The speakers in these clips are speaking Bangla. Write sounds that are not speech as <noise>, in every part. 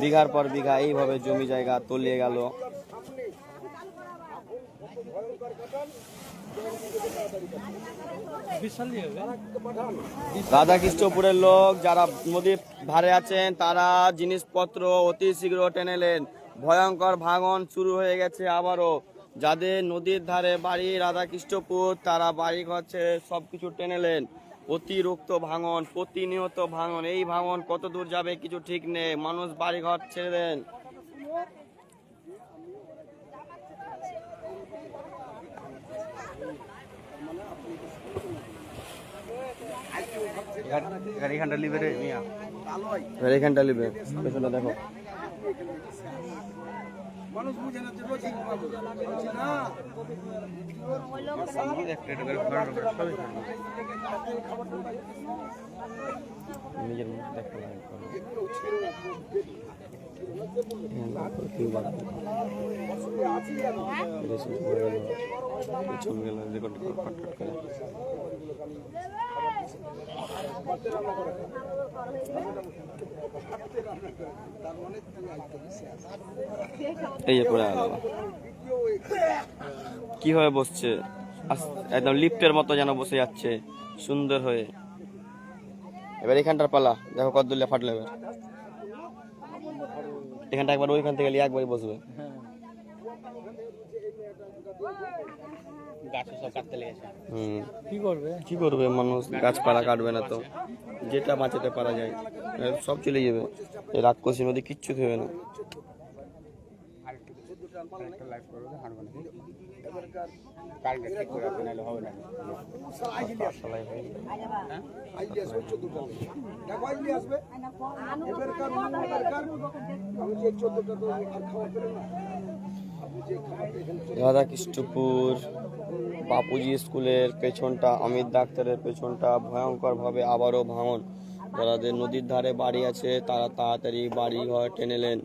বিঘার পর বিঘা এইভাবে জমি জায়গা তলিয়ে গেল। রাধাকৃষ্ণপুরের লোক যারা নদীর ধারে আছেন, তারা জিনিসপত্র অতি শীঘ্র টেনেলেন ভয়ঙ্কর ভাঙন শুরু হয়ে গেছে আবারও। যাদের নদীর ধারে বাড়ি রাধাকৃষ্ণপুর তারা বাড়ি ঘর ছেড়ে সব কিছু টেনেলেন অতিরিক্ত ভাঙন প্রতিনিয়ত ভাঙন এই ভাঙন কত দূর যাবে কিছু ঠিক নেই। মানুষ বাড়ি ঘর ছেড়ে দেন। এখানটা লিবে রে মিয়া এখানটা নিবে দেখো। মানুষ বুঝে না যে রোজ বলছি না। নিজের মুখ দেখতে লাগে রেকর্ড করে ফট ফট করে। এই যে পড়ে গেল কীভাবে বসছে? একদম লিফটের মতো যেন বসে যাচ্ছে, সুন্দর হয়ে। এবার এখানটার পালা, দেখো কত দুলে ফাটলো এবার। এখানটা একবার ওইখান থেকে একবারই বসবে গাছে সব কাটতে লেগেছে হুম। কি করবে? কি করবে? মানুষ গাছপালা কাটবে না তো। যেটা বাঁচাতে পারা যায় সব চলে যাবে। এই রাক্ষসী নদী কিচ্ছু দেবে না। রাধাকৃষ্ণপুর। বাপুজি স্কুলের পেছনটা, অমিত ডাক্তারের পেছনটা ভয়ঙ্করভাবে আবারও ভাঙন। যাদের নদীর ধারে বাড়ি আছে, তারা তাড়াতাড়ি বাড়ি ঘর টেনেলেন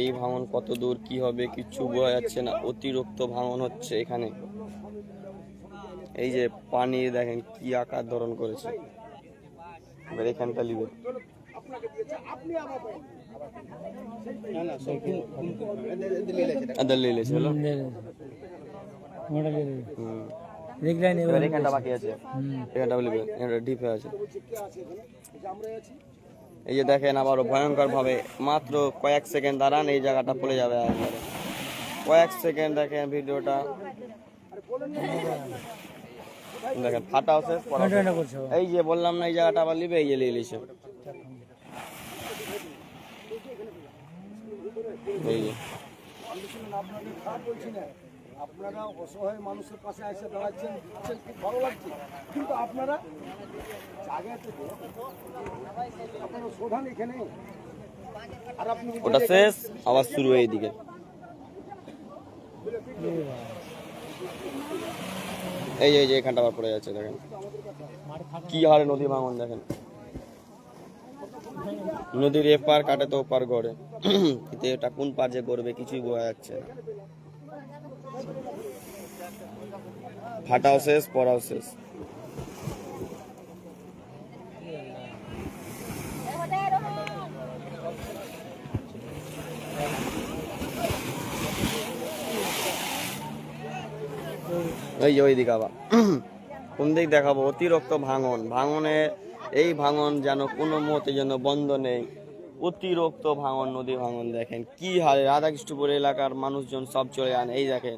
এই ভাঙন কত দূর, কি হবে কিচ্ছু বোঝা যাচ্ছে না। অতিরিক্ত ভাঙন হচ্ছে এখানে। এই যে পানি, দেখেন কি আকার ধরন করেছে। এবার এখানটা লিবে আপনাকে দিয়েছে আপনি আবার পাবেন না না সব দিলে লেগেছে হুম এবার এখানটা বাকি আছে। এখানটা লিবে এখানটা ডিপ হয়ে আছে। এই যে দেখেন আবারও ভয়ঙ্কর ভাবে মাত্র কয়েক সেকেন্ড দাঁড়ান এই জায়গাটা পড়ে যাবে একবারে কয়েক সেকেন্ড দেখেন ভিডিওটা। দেখেন ফাটাও শেষ। এই যে বললাম না এই জায়গাটা আবার লিবে এই যে লিয়ে লিছে এই যে। আপনারা অসহায় মানুষের পাশে এসে দাঁড়াচ্ছেন দিচ্ছেন খুব ভালো লাগছে। কিন্তু আপনারা জায়গা থেকে আপনারা শোধান এখানে। আর আপনি ওটা শেষ আবার শুরু এইদিকে এই যে এই যে এখানটা আবার পড়ে যাচ্ছে দেখেন। কি হারে নদী ভাঙন দেখেন। নদীর এপার কাটে তো ওপার গড়ে। <clears throat> কিন্তু এটা কোন পার যে গড়বে কিছুই বোঝা যাচ্ছে না। ফাটাও শেষ, পড়াও শেষ। ওই যে ওই দিকে আবার। কোন দিক দেখাবো? অতিরিক্ত ভাঙন। ভাঙনে, এই ভাঙন যেন কোনো মতে যেন বন্ধ নেই। অতিরিক্ত ভাঙন, নদী ভাঙন দেখেন। কি হারে? রাধাকৃষ্ণপুর এলাকার মানুষজন সব চলে যান। এই দেখেন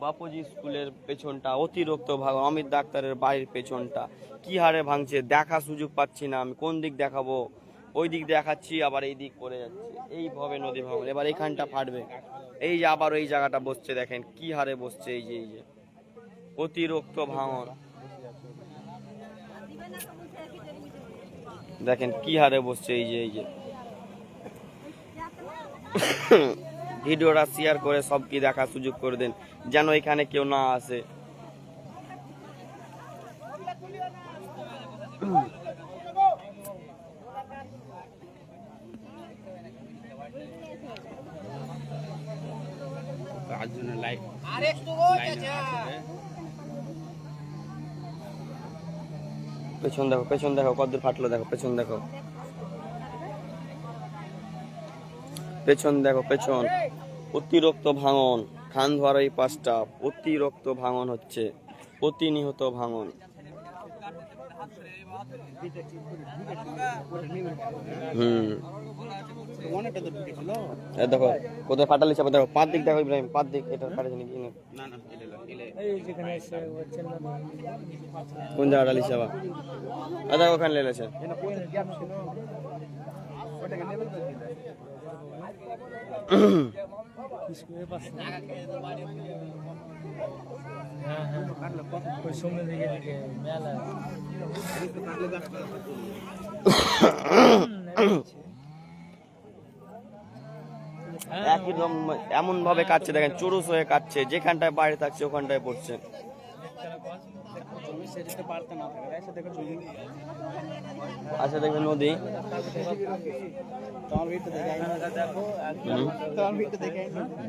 বাপুজি স্কুলের পেছনটা, অতিরিক্ত ভাঙন অমিত ডাক্তারের বাড়ির পেছনটা, কি হারে ভাঙছে দেখা সুযোগ পাচ্ছি না আমি, কোন দিক দেখাবো? ওই দিক দেখাচ্ছি, আবার এই দিক পড়ে যাচ্ছে। এইভাবে নদী ভাঙন এবার এখানটা ফাটবে। এই যে আবার ওই জায়গাটা বসছে দেখেন, কি হারে বসছে এই যে এই যে। অতিরিক্ত ভাঙন। দেখেন কি হারে বসছে এই যে এই যে। ভিডিওটা শেয়ার করে সব কি দেখার সুযোগ করে দেন, যেন এখানে কেউ না আসে। পেছন দেখো পেছন দেখো কতদূর ফাটলো, দেখো, পেছন দেখো। পেছন দেখো, পেছন। অতিরিক্ত ভাঙন, খান ধোয়ার এই পাঁচটা অতিরিক্ত ভাঙন হচ্ছে প্রতিনিহত ভাঙন। হুম। দেখো, কোথায় দেখো দিক দেখো দিক। এটা দেখো, ওখানে লেলেছে একদম এমন ভাবে কাটছে দেখেন চুরুস হয়ে কাটছে যেখানটায় বাইরে থাকছে ওখানটায় পড়ছে।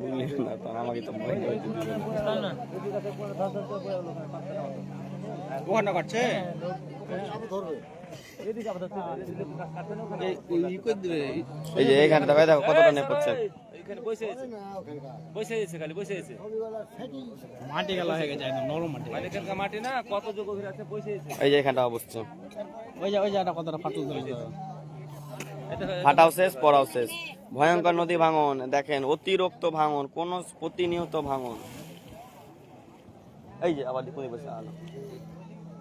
বুঝলি না তো আমাকে তো কাটছে এই যে এইখানে দেখো কতটা নেপ হচ্ছে এখানে বসে আছে। বসে আছে খালি বসে আছে। মাটি গেলা হয়ে গেছে একদম নরম মাটি। মানে এখানকার মাটি না কত যোগ আছে বসে আছে। এই যে এখানটা বসছে ওই যে ওই জায়গাটা কতটা ফাটল ধরে এটা ফাটাও শেষ পড়াও শেষ। ভয়ঙ্কর নদী ভাঙন দেখেন অতিরিক্ত ভাঙন কোন প্রতিনিয়ত ভাঙন। এই যে আবার দেখুন বসে আলো।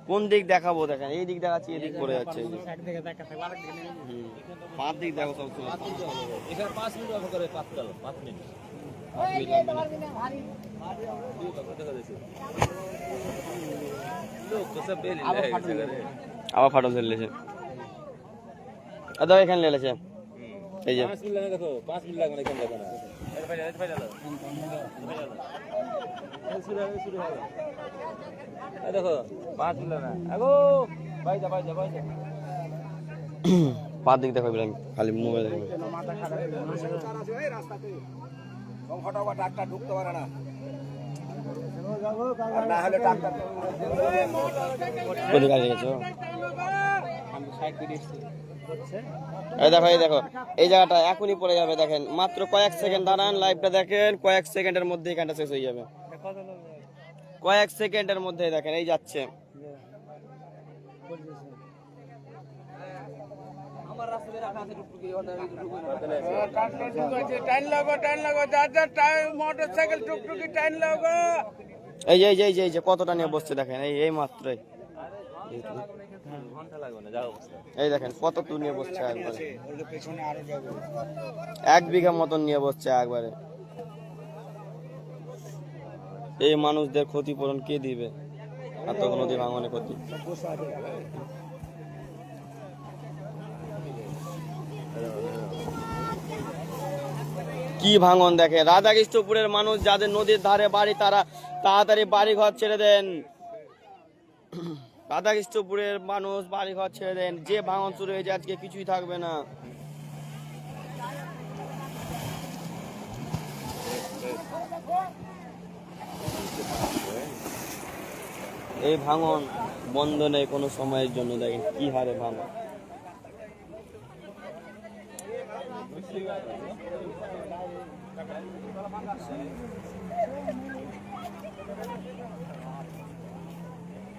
কোন দিক দেখাবো দেখেন? এই দিক দেখাচ্ছি এই দিক পড়ে যাচ্ছে। পাঁচ দিক দেখো সব পাঁচ মিনিট করে পাঁচ পাঁচ মিনিট। আবার ফাটল। ধরলেছে এখানে লেলেছে এই যে। পাঁচ মিনিট লাগে দেখো পাঁচ মিনিট লাগবে না এখানে দেখো না। দেখো পাঁচ মিনিট না? আগো বাইজা বাইজা বাইজা পাঁচ দিক দেখো ইব্রাহিম খালি মোবাইল মাথা খারাপ হঠাৎ ডাক্তার এই দেখো এই দেখো এই জায়গাটা এখনই পড়ে যাবে দেখেন। মাত্র কয়েক সেকেন্ড দাঁড়ান লাইভটা দেখেন কয়েক সেকেন্ডের মধ্যে এখানটা শেষ হয়ে যাবে। কয়েক সেকেন্ডের মধ্যে দেখেন এই যাচ্ছে। এই যে এই যে এই যে কতটা নিয়ে বসছে দেখেন এই এই মাত্রই। এই দেখেন, কত দূর নিয়ে বসছে একবারে। আরও এক বিঘা মতন নিয়ে বসছে একবারে। এই মানুষদের ক্ষতিপূরণ কে দিবে? এত নদী ভাঙনে ক্ষতি। কি ভাঙন দেখে? রাধাকৃষ্ণপুরের মানুষ যাদের নদীর ধারে বাড়ি, তারা তাড়াতাড়ি বাড়ি ঘর ছেড়ে দেন। রাধাকৃষ্ণপুরের মানুষ বাড়ি ঘর ছেড়ে দেন। যে ভাঙন শুরু হয়েছে আজকে কিছুই থাকবে না। এই ভাঙন বন্ধ নেই কোনো সময়ের জন্য। দেখেন কি হারে ভাঙন।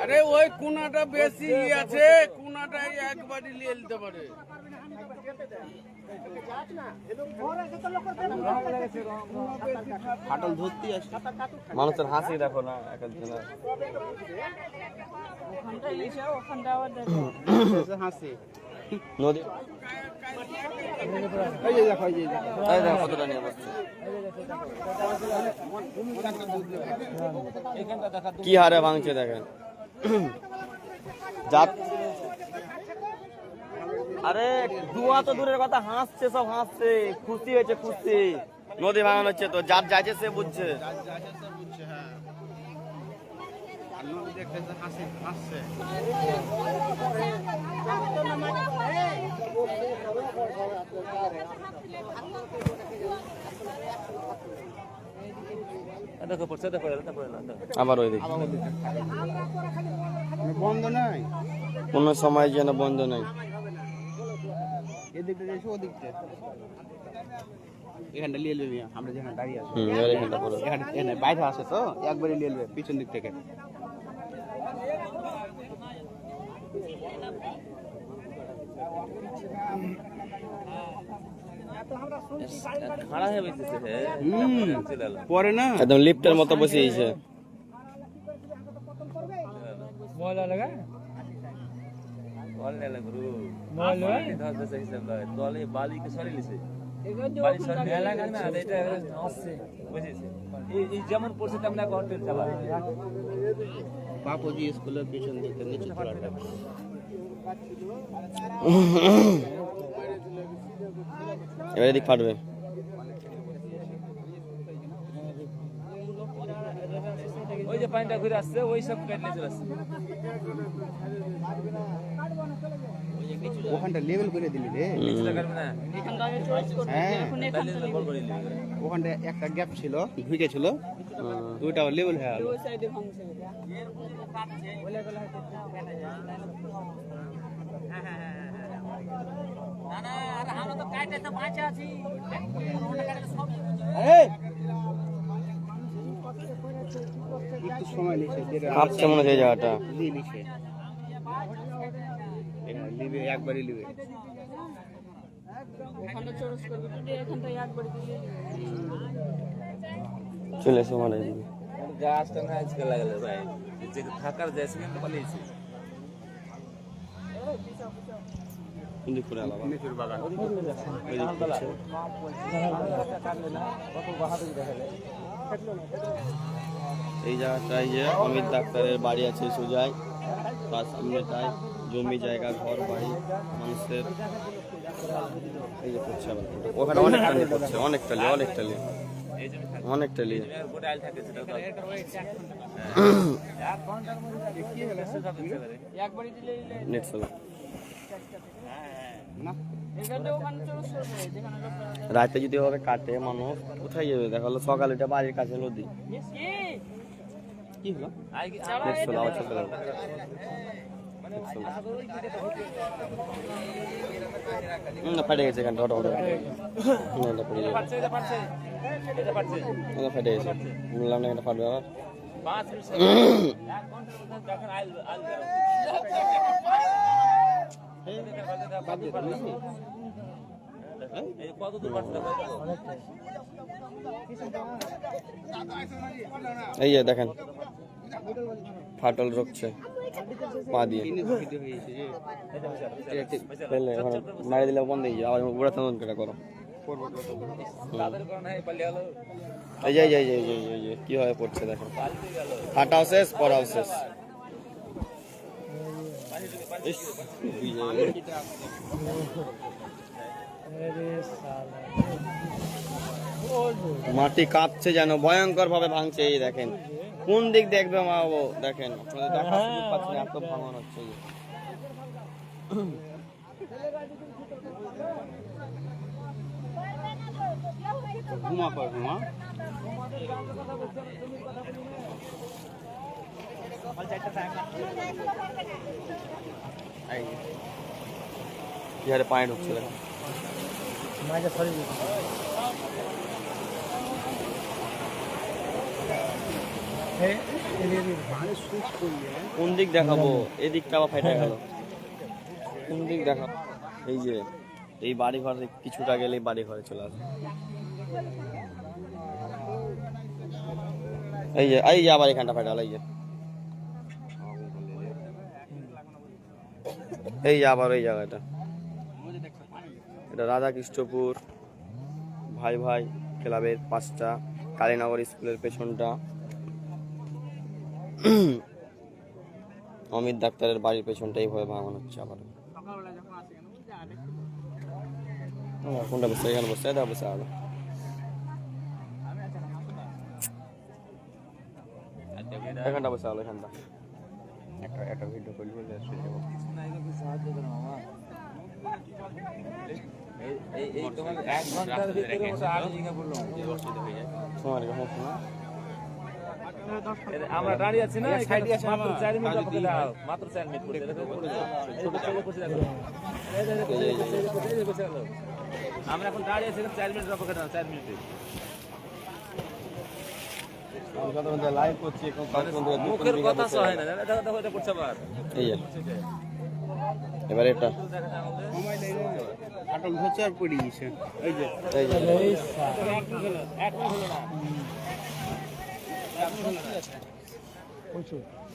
আরে ওই কোনাটা বেশি আছে কোনাটাই একবারই নিয়ে নিতে পারে। ফাটল ধরতে আসে। মানুষের হাসি দেখো না এক একজনের হাসি। কি হারে ভাঙছে দেখেন। আরে, দুয়া তো দূরের কথা, হাসছে, সব হাসছে। খুশি হয়েছে, খুশি। নদী ভাঙানো হচ্ছে তো যার যাচ্ছে সে বুঝছে। এই দেখো পড়ছে দেখো এটা পড়ে না দেখো। আবার ওই দিকে বন্ধ নাই? কোনো সময় যেন বন্ধ নাই। এদিকটা এসে ওদিকটা এখানটা নিয়ে নেবে আমরা যেখানে দাঁড়িয়ে আছি। এখানে বাইরে আসে তো একবারে নিয়ে নেবে পিছন দিক থেকে খাড়া হয়ে বসেছে হে হুম চলে এলো পরে না একদম লিফটের মতো বসিয়েছে বল নেলা গুরু বালি ধর দেশে হিসাব লাগে তলে বালি কে সরি লিছে বালি সরি নেলা না এটা হচ্ছে বুঝেছে এই এই যেমন পড়ছে তেমন কন্টেন্ট চালা বাপুজি স্কুলের পিছন দিক থেকে নিচে পড়াটা এবার এদিক ফাটবে। ওই যে পানিটা ঘুরে আসছে ওই সব কেটে চলে আসছে। ওখানটা লেভেল করে দিলি রে। নিচে কাটবে না হ্যাঁ। ওখানটা একটা গ্যাপ ছিল ঢুকে ছিল দুইটা লেভেল হয়ে গেল একটু সময় নিচ্ছে যেটা কাঁপছে মনে হচ্ছে জায়গাটা। লিবে একবারই লিবে চলে এসে। গাছটা না আজকে লাগালে ভাই যে থাকার যায় সেখানে পালিয়েছে আলাদা এই জায়গাটায় যে অমিত ডাক্তারের বাড়ি আছে সোজাই তার সামনেটায় জমি জায়গা ঘর বাড়ি মানুষের এই যে আবার। ওখানে অনেকটা নিয়ে পড়ছে অনেকটা নিয়ে অনেকটা নিয়ে এই জন্য অনেকটা নিয়ে গোটা আইল থাকে সেটা তো এক ঘণ্টার মধ্যে কি হলো? সব দিতে পারে নেট চলো রাতে যদি ওভাবে কাটে মানুষ কোথায় যাবে? দেখা হলো সকালে এটা বাড়ির কাছে নদী কি হলো? ফেটে গেছে এখানটা ওটা ফেটে গেছে। বললাম না এটা ফাটবে আবার। পাঁচ মিনিট <coughs> এই যে দেখেন ফাটল রুখছে পা দিয়ে। মারি দিলে বন্ধ হয়ে যাবে ওরা তদন্ত করে করো। এই যে এই যে এই যে, এই যে, এই যে কীভাবে পড়ছে পালিয়ে ফাটাও শেষ পড়াও শেষ। মাটি কাঁপছে যেন ভয়ঙ্কর ভাবে ভাঙছে এই দেখেন কোন দিক দেখবে মা বাবু দেখেন আপনাদের দেখার সুযোগ না, এত ভাঙন হচ্ছে। ঘুমা কর ঘুমা এই যে। কি হারে পানি ঢুকছে কোন দিক দেখাবো? এদিকটা আবার ফেটে গেল। কোন দিক দেখাবো এই যে, এই বাড়ি ঘরে কিছুটা গেলেই বাড়ি ঘরে চলে আসবে এই যে এই যে আবার এখানটা গেল, এই যে। এই আবার ওই জায়গাটা। এটা রাধাকৃষ্ণপুর ভাই ভাই ক্লাবের পাঁচটা, কালীনগর স্কুলের পেছনটা। অমিত ডাক্তারের বাড়ির পেছনটা এইভাবে ভাঙানো হচ্ছে আবার। কোনটা বসে, এখানে বসে এটা বসে আলো এখানটা বসে আলো এখানটা। একটা একটা ভিডিও করলি আমরা দাঁড়িয়ে আছি না চার মিনিট অপেক্ষা দাও মাত্র চার মিনিট। আমরা এখন দাঁড়িয়ে আছি চার মিনিট অপেক্ষা দাও চার মুখের কথা সহায় না করছে আবার এবার এটা। আটল পড়ে গেছে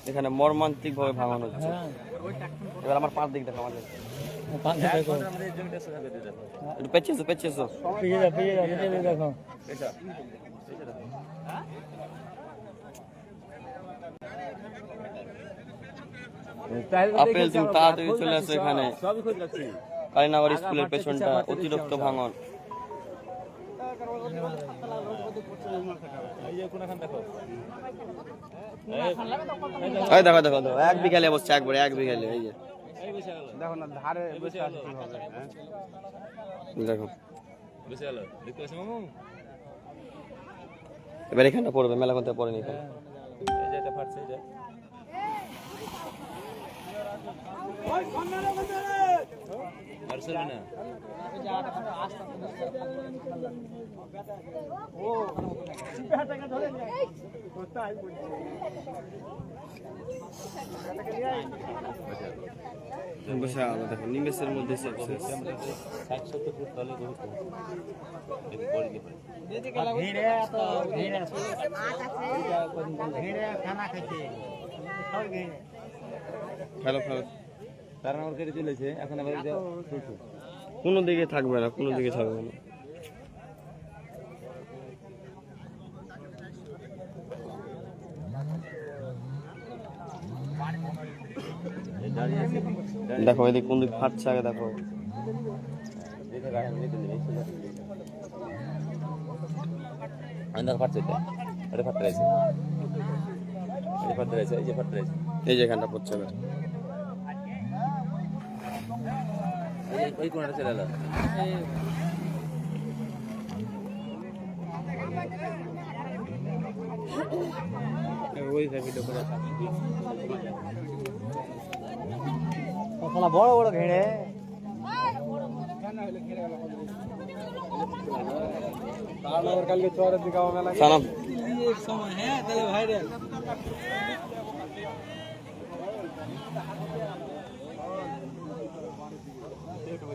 এখানে মর্মান্তিক ভাবে ভাঙানো হচ্ছে। এবার আমার পাঁচ দিক দেখো আমাদের করে দিয়ে দেখো আপেল তুমি তাড়াতাড়ি চলে আসো এখানে। স্কুলের পেছনটা অতিরিক্ত ভাঙন। এই যে কোনখান দেখো দেখো দেখো দেখো এক বিঘালে বসছে একবারে এক বিঘালে এই যে। দেখো না ধারে মামু? এবার এখানটা পড়বে মেলা কোনটা পড়েনি এখানে? এই যে এটা ফাটছে এই যে আর চলবে না বসে আলো দেখো নিমেষের মধ্যে সব শেষ তারা আমার কেটে চলেছে এখন আবার কোনো দিকে থাকবে না কোনো দিকে থাকবে না। দেখো এদিকে কোন দিক ফাটছে আগে দেখো। ফাটছে এটা। এটা ফাটতে রয়েছে। এটা ফাটতে রয়েছে এই যে ফাটতে রয়েছে। এই যে এখানটা পড়ছে এবার। এই ওই কোণাটা চলে এলো ওই ভিডিও করে বড় বড় ঘেড়ে কালকে চরের দিকে আমার মেলা সানাম সময় হ্যাঁ তাহলে ভাইরে হ্যাঁ এটা ঘণ্টা ঘণ্টা ঘণ্টা ঘণ্টা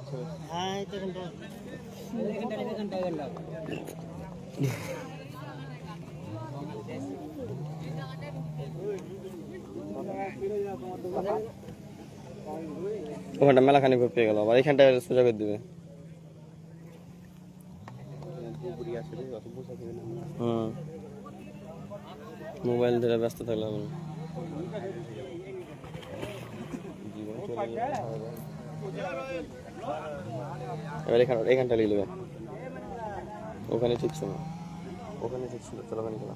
ওখানটা মেলাখানি ঘুর পেয়ে গেল, আবার এখানটা সোজা করে দিবে মোবাইল ধরে ব্যস্ত থাকলে হবে না। এবার এখানে এখানটা লিখে দেবে ওখানে ঠিক ছিল ওখানে ঠিক ছিল চলো ওখানে চলো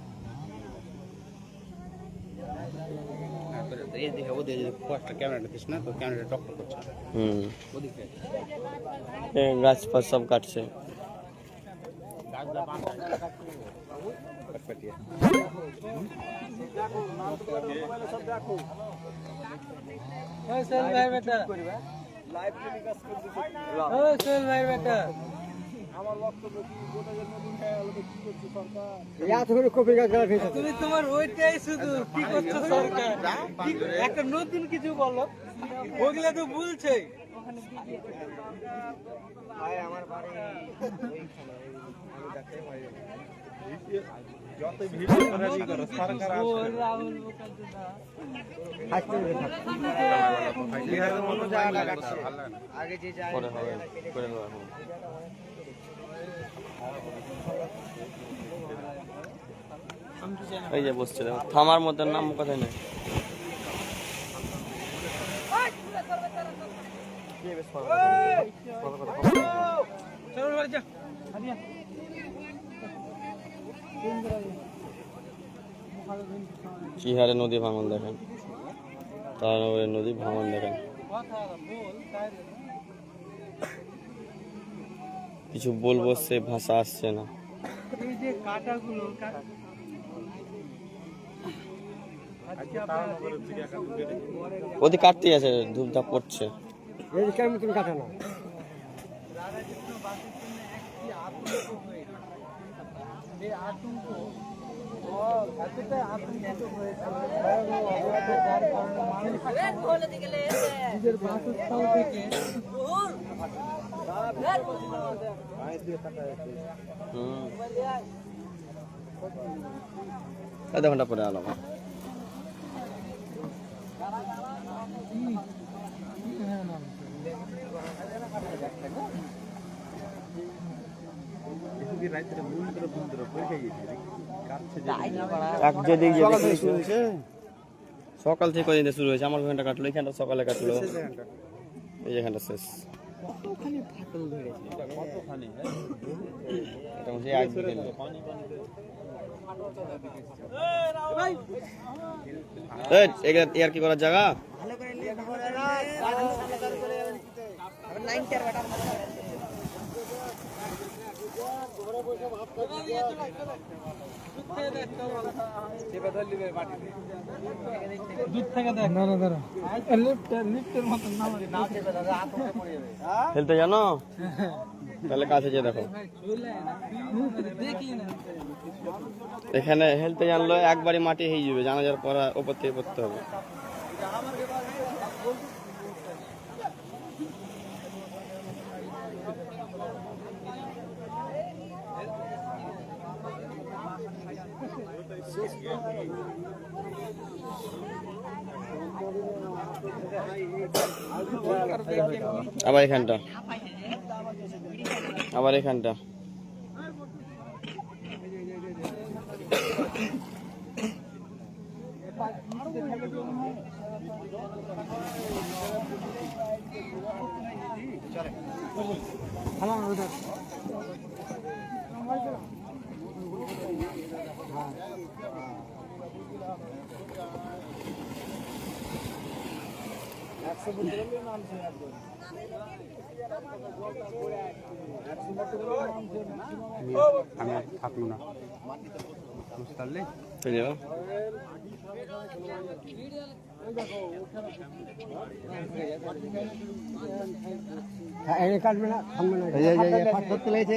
এই দিকে ওদের ফাছ সব কাটছে ওই চল ভাই বেটা। ওই চল ভাই বেটা তুমি তোমার ওইটাই শুধু কি করছ সরকার একটা নতুন কিছু বলো। ওগুলা তো বলছে। করে নেব এখন এই যে বসছে দেখো থামার মধ্যে নাম কোথায় নেই কি হারে নদী ভাঙন দেখেন? তারপরে নদী ভাঙন দেখেন। কিছু বলব, সে ভাষা আসছে না। ওদি কাটতেই আছে, ধূপধাপ পড়ছে এই যে কেমন তুমি কাটা না হুম। আধা ঘণ্টা পরে আলাম এক যেদিক যেদিক শুরু হয়েছে সকাল থেকে কদিন শুরু হয়েছে? আমার ঘণ্টা কাটলো, এখানটা সকালে কাটলো। এই যেখানটা শেষ। ইয়ার কি করার জায়গা? খেলতে জানো? তাহলে কাছে যে দেখো। এখানে হেলতে জানলো একবারই মাটি হয়ে যাবে, জানাজার পর ওপর থেকে পড়তে হবে। আবার এখানটা। আবার এখানটা। আমি আর থাকল না বুঝতে পারলি চলে যাও এই কাটবে না করতে লেগেছে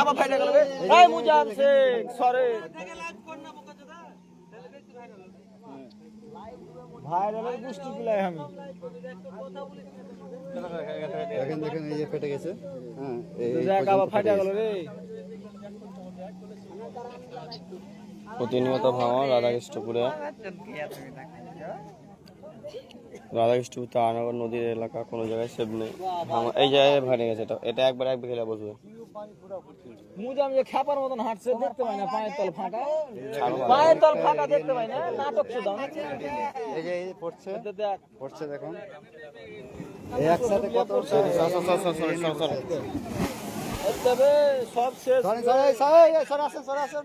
আবার ফাইটা গেল এই মুজাব শেখ সরে ভাইরালের গোষ্ঠী গুলাই আমি। দেখেন দেখেন এই যে ফেটে গেছে। হ্যাঁ এই দেখ আবার ফাটা গেল রে। প্রতিনিয়ত ভাঙন রাধাকৃষ্ণপুরে। রাধাকৃষ্ণপুর তারানগর নদীর এলাকা কোনো জায়গায় সেভ নেই। এই জায়গায় ভেঙে গেছে এটা। এটা একবার এক বিকেলে বসবে। মুজাম যে খ্যাপার মতন হাঁটছে দেখতে পাই না পায়ের তল ফাটা পায়ের তল ফাটা দেখতে পাই না নাটক শুধু এই যে এই পড়ছে। পড়ছে দেখুন। এই একসাথে কত সর, সর, সর, সর, সর, সর, সর। তবে সব শেষ। সরে সরে সরে সরে আসেন সরে আসেন।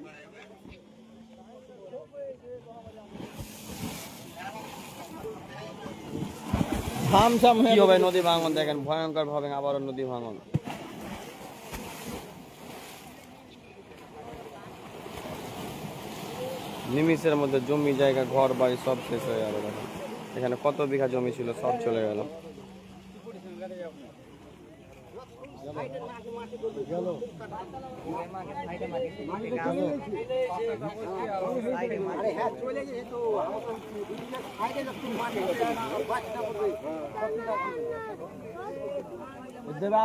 থাম থাম কি হবে নদী ভাঙন দেখেন ভয়ঙ্কর ভাবে আবারও নদী ভাঙন। নিমিষের মধ্যে জমি জায়গা ঘর বাড়ি সব শেষ হয়ে গেল এখানে কত বিঘা জমি ছিল সব চলে গেল। দেবে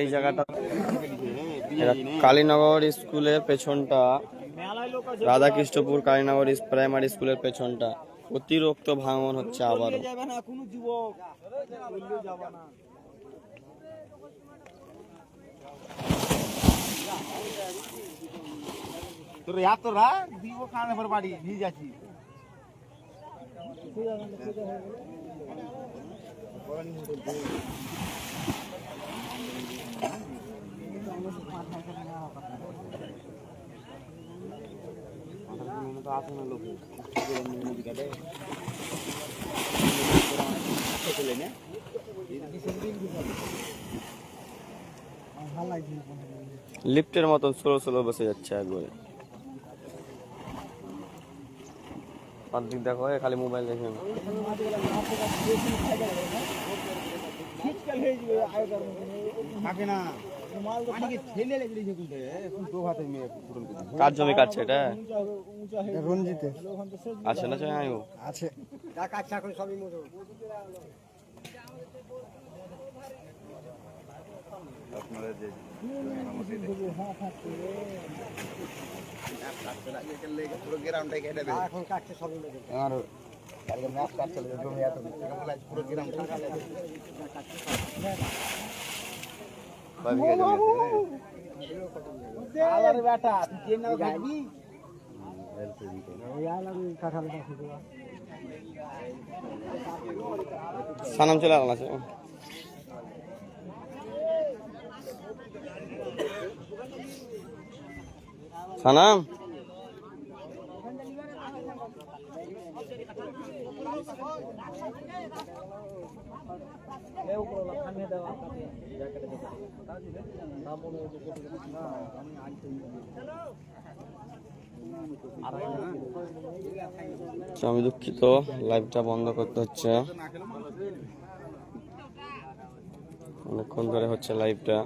এই জায়গাটা কালীনগর স্কুলের পেছনটা রাধাকৃষ্ণপুর কালীনগর প্রাইমারি স্কুলের পেছনটা অতিরিক্ত ভাঙন হচ্ছে আবার Thank you. লিফটের মতন স্লো স্লো বসে যাচ্ছে একবারে। অর্ধেক দেখো খালি মোবাইল দেখেন। থাকে না। করে জমি কাটছে এটা? রঞ্জিতে আছে না চাই আছে। যা সবই মতো এখন কাটছে সবই মতো সানাম চলে গেল আছে। সানাম আমি দুঃখিত লাইভটা বন্ধ করতে হচ্ছে। অনেকক্ষণ ধরে হচ্ছে লাইভটা